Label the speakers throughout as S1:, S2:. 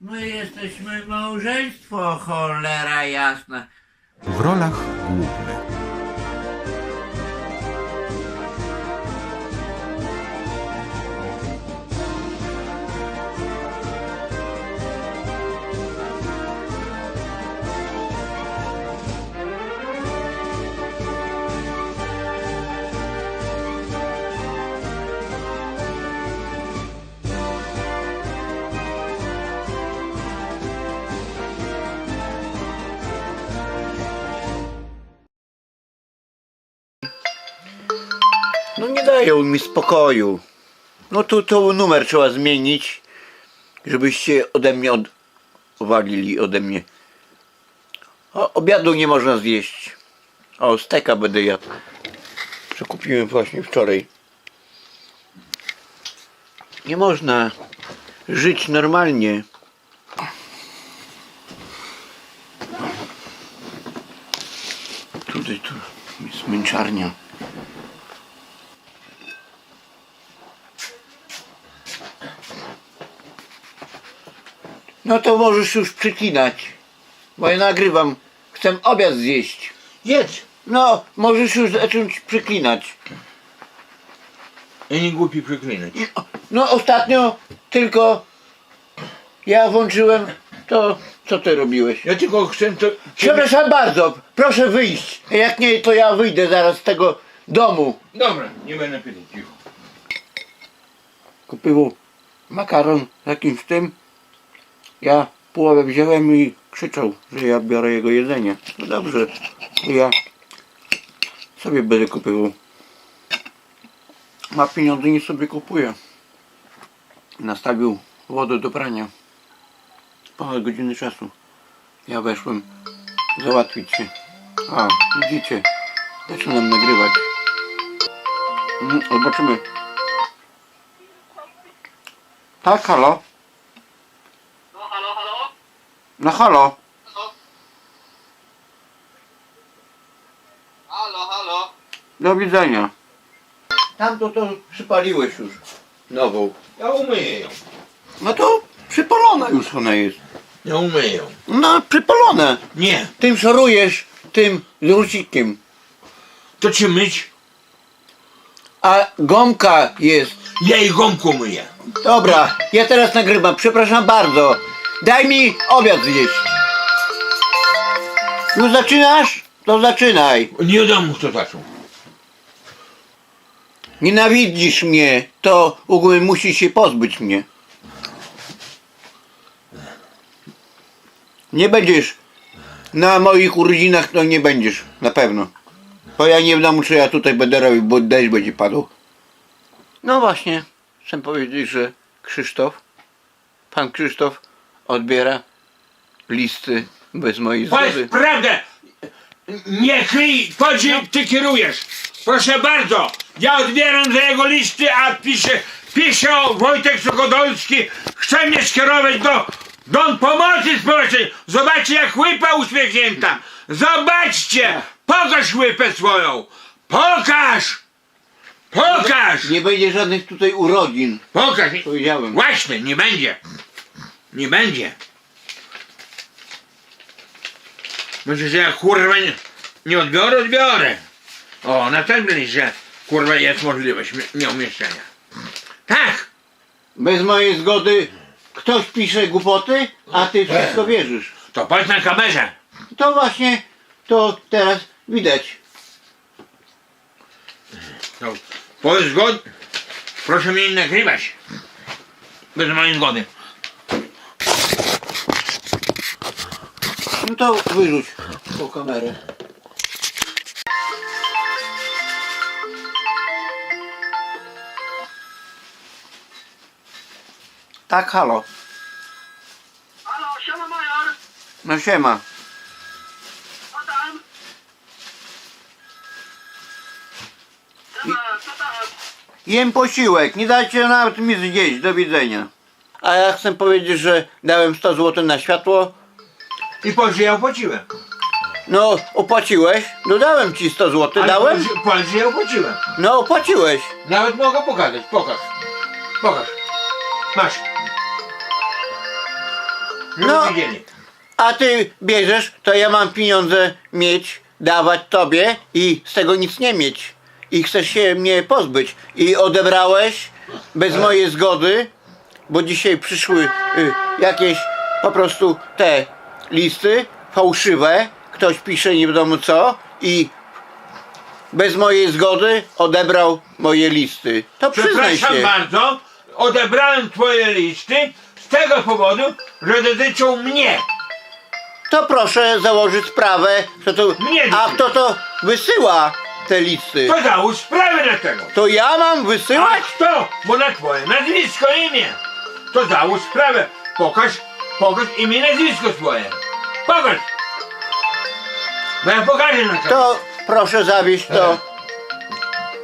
S1: My jesteśmy małżeństwo, cholera jasna.
S2: W rolach głównych
S3: dają mi spokoju. No tu to numer trzeba zmienić, żebyście ode mnie od... uwalili ode mnie. O, obiadu nie można zjeść. O, steka będę jadł. Co kupiłem właśnie wczoraj. Nie można żyć normalnie. Tutaj tu jest męczarnia. No to możesz już przyklinać. Bo ja nagrywam. Chcę obiad zjeść.
S1: Jedz!
S3: No, możesz już zacząć przyklinać.
S1: Ja nie głupi przeklinać.
S3: No ostatnio tylko ja włączyłem to, co ty robiłeś.
S1: Ja tylko chcę to...
S3: Przepraszam bardzo, proszę wyjść. Jak nie, to ja wyjdę zaraz z tego domu.
S1: Dobra, nie będę pytać, cicho.
S3: Kupił makaron z jakimś tym. Ja połowę wziąłem i krzyczał, że ja biorę jego jedzenie. No dobrze, ja sobie będę kupował. Ma pieniądze, nie sobie kupuje. Nastawił wodę do prania. Ponad godziny czasu. Ja weszłem załatwić się. A, widzicie, zaczynam nagrywać. Mm, Zobaczymy. Tak, halo?
S4: No halo, halo?
S3: Halo?
S4: Halo?
S3: Do widzenia. Tamto to przypaliłeś już. Nową.
S1: Ja umyję ją.
S3: No to przypalona już ona jest.
S1: Ja umyję ją.
S3: No przypalone.
S1: Nie.
S3: Tym szorujesz, tym drucikiem.
S1: To ci myć?
S3: A gąbka jest.
S1: Ja i gąbką myję.
S3: Dobra, ja teraz nagrywam. Przepraszam bardzo. Daj mi obiad zjeść. Już zaczynasz? To zaczynaj.
S1: Nie wiadomo kto zaczął.
S3: Nienawidzisz mnie, to ogólnie musisz się pozbyć mnie. Nie będziesz na moich urodzinach, to nie będziesz, na pewno. Bo ja nie wiem, czy ja tutaj będę robił, bo deszcz będzie padł. No właśnie, chcę powiedzieć, że Krzysztof, pan Krzysztof odbiera listy bez mojej
S1: Powiedz
S3: zgody.
S1: prawdę! Nie kryj, to ci ty kierujesz. Proszę bardzo, ja odbieram za jego listy, a pisze, pisze o Wojtek Suchodolski, chce mnie skierować do Dom Pomocy Społecznej. Zobaczcie jak łypa uśmiechnięta. Zobaczcie, pokaż łypę swoją. Pokaż! Pokaż!
S3: Nie będzie żadnych tutaj urodzin,
S1: Pokaż!
S3: powiedziałem.
S1: Właśnie, nie będzie. Nie będzie. Myślę, że ja kurwa nie, nie odbiorę, odbiorę. O, na ten list, że kurwa jest możliwość mi- nieumieszczenia. Tak!
S3: Bez mojej zgody ktoś pisze głupoty, a ty wszystko wierzysz.
S1: To patrz na kamerze.
S3: To właśnie to teraz widać.
S1: To po zgod... Proszę mnie nie nagrywać. Bez mojej zgody.
S3: No to wyrzuć tą kamerę. Tak, halo.
S4: Halo, siema major?
S3: No siema.
S4: Co tam? Siema, co tam?
S3: Jem posiłek, nie dajcie nawet mi zjeść, do widzenia. A ja chcę powiedzieć, że dałem 100 zł na światło.
S1: I po że ja opłaciłem.
S3: No, opłaciłeś? No dałem ci 100 zł, dałem?
S1: Po że ja opłaciłem.
S3: No, opłaciłeś.
S1: Nawet mogę pokazać. Pokaż. Pokaż. Masz. żeby
S3: No.
S1: widzieli.
S3: A ty bierzesz, to ja mam pieniądze mieć, dawać tobie i z tego nic nie mieć. I chcesz się mnie pozbyć. I odebrałeś bez mojej zgody, bo dzisiaj przyszły y, jakieś po prostu te listy fałszywe. Ktoś pisze nie wiadomo co i bez mojej zgody odebrał moje listy. To przyznaj
S1: Przepraszam
S3: się.
S1: bardzo, odebrałem twoje listy z tego powodu, że dotyczą mnie.
S3: To proszę założyć sprawę, kto to,
S1: Nie
S3: a kto to wysyła te listy.
S1: To załóż sprawę na tego.
S3: To ja mam
S1: A
S3: wysyłać?
S1: kto? Bo na twoje nazwisko, imię. To załóż sprawę. Pokaż, pokaż imię, nazwisko swoje. Pokaż. Bo ja pokażę na to.
S3: To proszę zawieźć to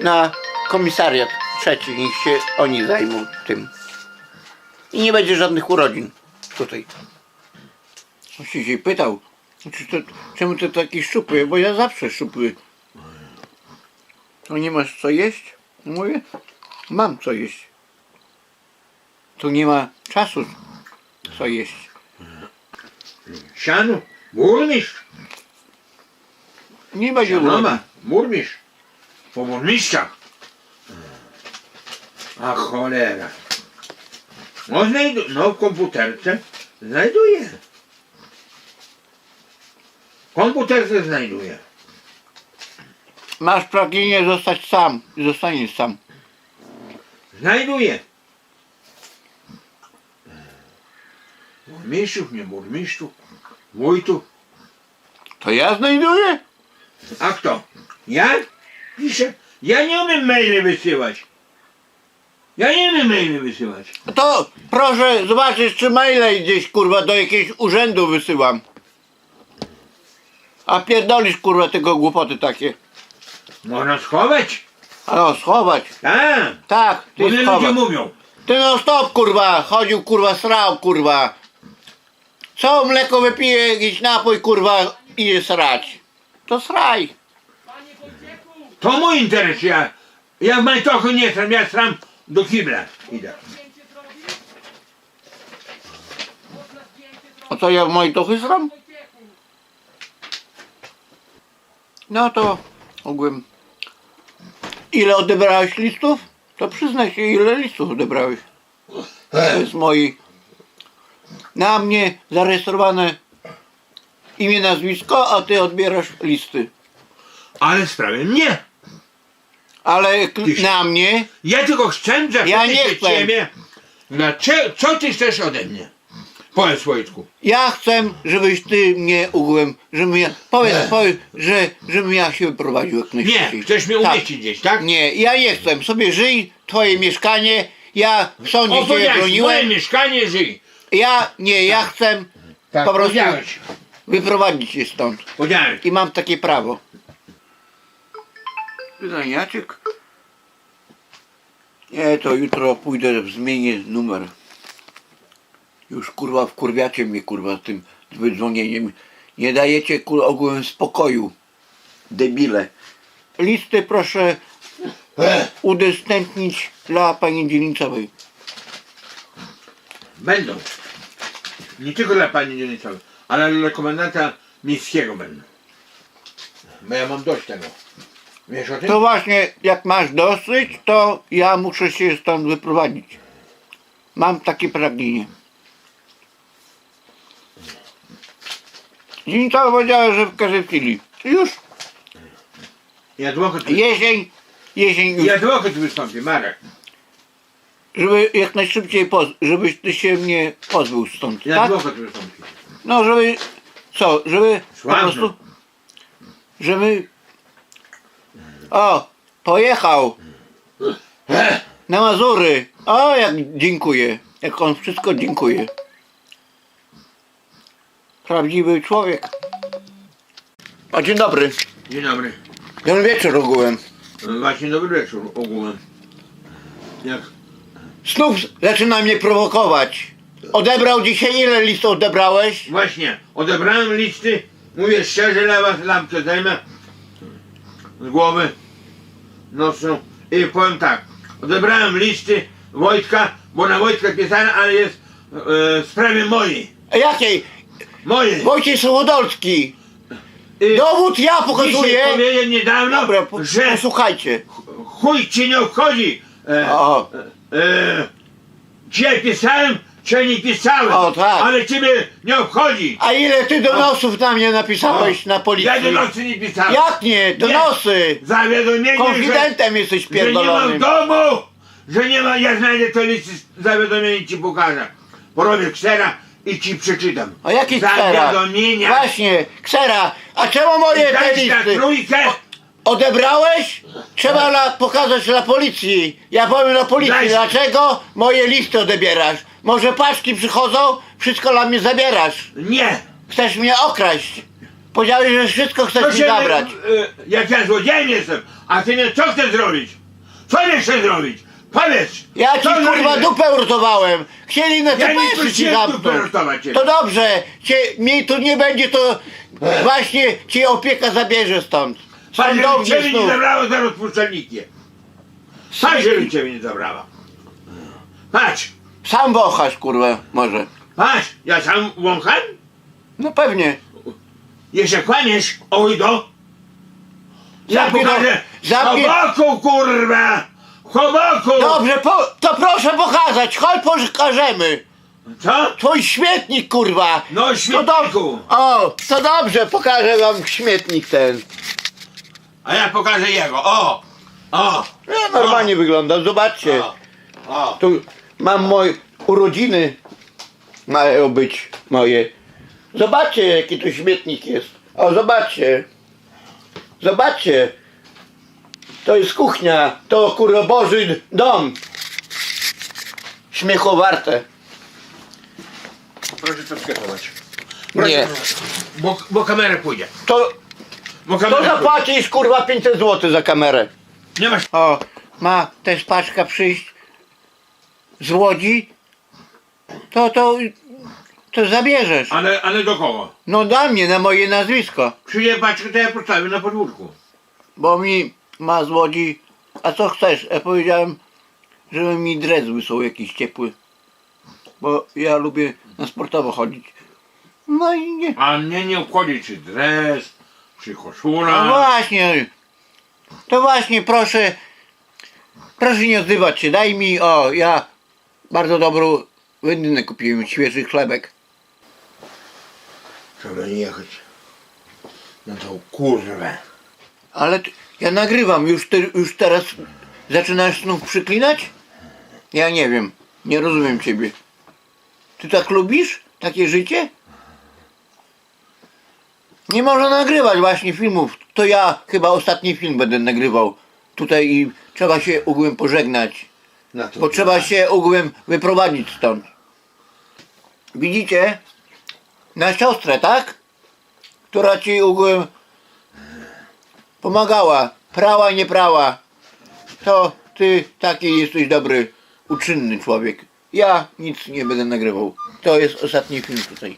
S3: na komisariat trzeci, niech się oni zajmą tym. I nie będzie żadnych urodzin tutaj. On się dzisiaj pytał, czy to, czemu to taki szczupły, bo ja zawsze szczupły. To nie masz co jeść? Mówię, mam co jeść. Tu nie ma czasu co jeść.
S1: Siano, burmistrz.
S3: Nie będzie.
S1: Mama, burmistrz. Po burmistrzach. A cholera. No, znajdu, no w komputerce znajduję. W komputerce znajduję.
S3: Masz pragnienie zostać sam zostaniesz sam.
S1: Znajduję. Burmistrzów, nie burmistrzów, wójtów.
S3: To ja znajduję?
S1: A kto? Ja? Piszę. Ja nie umiem maile wysyłać. Ja nie umiem maile wysyłać.
S3: To proszę zobaczyć, czy maile gdzieś kurwa do jakiegoś urzędu wysyłam. A pierdolisz kurwa tego głupoty takie.
S1: Można schować.
S3: Ale schować.
S1: Tak.
S3: Tak,
S1: Bo
S3: ty
S1: ludzie
S3: schować.
S1: mówią.
S3: Ty no stop kurwa, chodził kurwa srał kurwa. Co mleko wypije, jakiś napój kurwa idzie srać. To sraj.
S1: To mój interes. Ja, ja w majtochu nie jestem. Ja sam do kibla idę.
S3: A co ja w mojej tuchy sram? No to ogółem. Ile odebrałeś listów? To przyznaj się, ile listów odebrałeś. To jest moi. Na mnie zarejestrowane imię, nazwisko, a ty odbierasz listy.
S1: Ale w sprawie mnie.
S3: Ale k-
S1: Tyś.
S3: na mnie
S1: Ja tylko chcę zapytać
S3: Ja nie chcę.
S1: ciebie. Dlaczego, co ty chcesz ode mnie? Powiedz Wojtku.
S3: Ja chcę, żebyś ty mnie ugłem, żebym ja, powiedz, powiedz, że, żebym ja się wyprowadził jak
S1: Nie,
S3: najszybciej.
S1: chcesz mnie
S3: Tak.
S1: umieścić gdzieś, tak?
S3: Nie, ja nie chcę. Sobie żyj, twoje mieszkanie. Ja w sądzie cię
S1: moje
S3: broniłem.
S1: mieszkanie żyj.
S3: Ja nie, ja chcę
S1: Tak,
S3: po prostu
S1: powiedziałeś.
S3: wyprowadzić się stąd.
S1: Powiedziałeś.
S3: I mam takie prawo. Wydaniaczek. Nie, to jutro pójdę, zmienię numer. Już kurwa wkurwiacie mnie kurwa z tym wydzwonieniem. Nie dajecie kurwa ogółem spokoju. Debile. Listy proszę udostępnić dla pani dzielnicowej.
S1: Będą. Nie tylko dla pani dzielnicowej, ale dla komendanta miejskiego będą. Bo ja mam dość tego. Wiesz o tym?
S3: To właśnie, jak masz dosyć, to ja muszę się stąd wyprowadzić. Mam takie pragnienie. Dziennikarze powiedziała, że w każdej chwili. Już.
S1: I adwokat,
S3: Jesień, jesień już.
S1: i adwokat wystąpi, Marek.
S3: Żeby jak najszybciej, poz, żebyś ty się mnie pozbył stąd.
S1: I
S3: Tak? No, żeby, co, żeby po
S1: Sławny.
S3: prostu, żeby, o, pojechał na Mazury. O, jak dziękuję, jak on wszystko dziękuję. Prawdziwy człowiek. A dzień dobry.
S1: Dzień dobry.
S3: Dobry wieczór ogółem.
S1: Właśnie dobry wieczór ogółem. Jak?
S3: Znów zaczyna mnie prowokować. Odebrał dzisiaj, ile listów odebrałeś?
S1: Właśnie, odebrałem listy, mówię szczerze, dla was lampkę zdejmę z głowy nocną i powiem tak, odebrałem listy Wojtka, bo na Wojtka pisane, ale jest e, w sprawie mojej.
S3: A jakiej?
S1: Moje.
S3: Wojciech Suchodolski.
S1: Y,
S3: Dowód ja
S1: Dzisiaj
S3: pokazuję.
S1: powiedziałem niedawno,
S3: Dobra, po,
S1: że
S3: posłuchajcie.
S1: chuj ci nie obchodzi. E,
S3: O,
S1: e, pisałem, czy nie pisałem.
S3: O, tak.
S1: Ale ciebie nie obchodzi.
S3: a ile ty donosów na mnie napisałeś na policji?
S1: Ja do nocy nie pisałem.
S3: Jak nie? Donosy!
S1: Zawiadomienie,
S3: Konfidentem jesteś
S1: że, że nie ma w
S3: pierdolonym.
S1: domu, że nie ma, ja znajdę to listy zawiadomienie ci pokażę. Porobię ksera i ci przeczytam.
S3: A jaki ksera?
S1: Zawiadomienia.
S3: Właśnie, ksera. A czemu moje te
S1: Daj na
S3: listy?
S1: trójkę.
S3: Odebrałeś? Trzeba na, pokazać na policji. Ja powiem na policji,
S1: Daj-
S3: dlaczego moje listy odebierasz. Może paczki przychodzą, wszystko dla mnie zabierasz.
S1: Nie.
S3: Chcesz mnie okraść. Powiedziałeś, że wszystko chcesz mi zabrać.
S1: e, jak ja złodziejem jestem, a ty mnie co chcesz zrobić? Co nie chcesz zrobić? Powiedz!
S3: Ja ci
S1: Co
S3: kurwa
S1: zrobię?
S3: dupę urtowałem. Chcieli na
S1: Ja nie
S3: TPS-y ci
S1: prosiłem dupy
S3: zamknąć.
S1: urtować cię.
S3: To dobrze, cię, mnie tu nie będzie, to właśnie cię opieka zabierze stąd.
S1: Pan
S3: Sądownie
S1: ciebie nie
S3: znów.
S1: zabrało za rozpuszczalniki. Pan żeby ciebie nie zabrała. Patrz,
S3: Sam wąchasz kurwa, może.
S1: patrz, ja sam wącham?
S3: No pewnie.
S1: Jeszcze kłaniesz, ojdo? Ja
S3: Zamknij no-
S1: pokażę.
S3: zamknij-
S1: Choboku, kurwa! Choboku!
S3: Dobrze, po, to proszę pokazać, chodź pokażemy.
S1: Co?
S3: Twój śmietnik kurwa.
S1: No,
S3: To
S1: śmietniku.
S3: O, to dobrze, pokażę wam śmietnik ten.
S1: A ja pokażę jego. O! O!
S3: No, normalnie wygląda, zobaczcie.
S1: O! o.
S3: Tu mam moje urodziny. Mają być moje. Zobaczcie jaki tu śmietnik jest. O, zobaczcie. Zobaczcie. To jest kuchnia. To kurwa Boży dom. Śmiechu warte.
S1: Proszę to skierować.
S3: Nie.
S1: Bo, bo kamerę pójdzie.
S3: To,
S1: Bo
S3: to
S1: kamerę
S3: zapłacisz kurwa 500 zł za kamerę.
S1: Nie masz.
S3: O, ma też paczka przyjść z Łodzi. To, to, to zabierzesz.
S1: Ale, ale do kogo?
S3: No da mnie na moje nazwisko.
S1: Przyjdzie paczkę, to ja postawię na podwórku.
S3: Bo mi ma z Łodzi. A co chcesz? Ja powiedziałem, żeby mi dres wysłał jakiś ciepły. Bo ja lubię na sportowo chodzić. No i nie.
S1: A mnie nie obchodzi czy dres, czy
S3: No właśnie. To właśnie proszę. Proszę nie odzywać się. Daj mi, o, ja bardzo dobrą wędrynę kupiłem, świeży chlebek.
S1: Trzeba nie jechać. Na tą kurwę.
S3: Ale ty, ja nagrywam, już, ty, już teraz zaczynasz znów przyklinać? Ja nie wiem, nie rozumiem ciebie. Ty tak lubisz takie życie? Nie można nagrywać właśnie filmów. To ja chyba ostatni film będę nagrywał. Tutaj i trzeba się ogółem pożegnać.
S1: Na
S3: Bo trzeba się ogółem wyprowadzić stąd. Widzicie? Na siostrę, tak? Która ci ogółem pomagała. Prała, nie prała. To ty taki jesteś dobry, uczynny człowiek. Ja nic nie będę nagrywał. To jest ostatni film tutaj.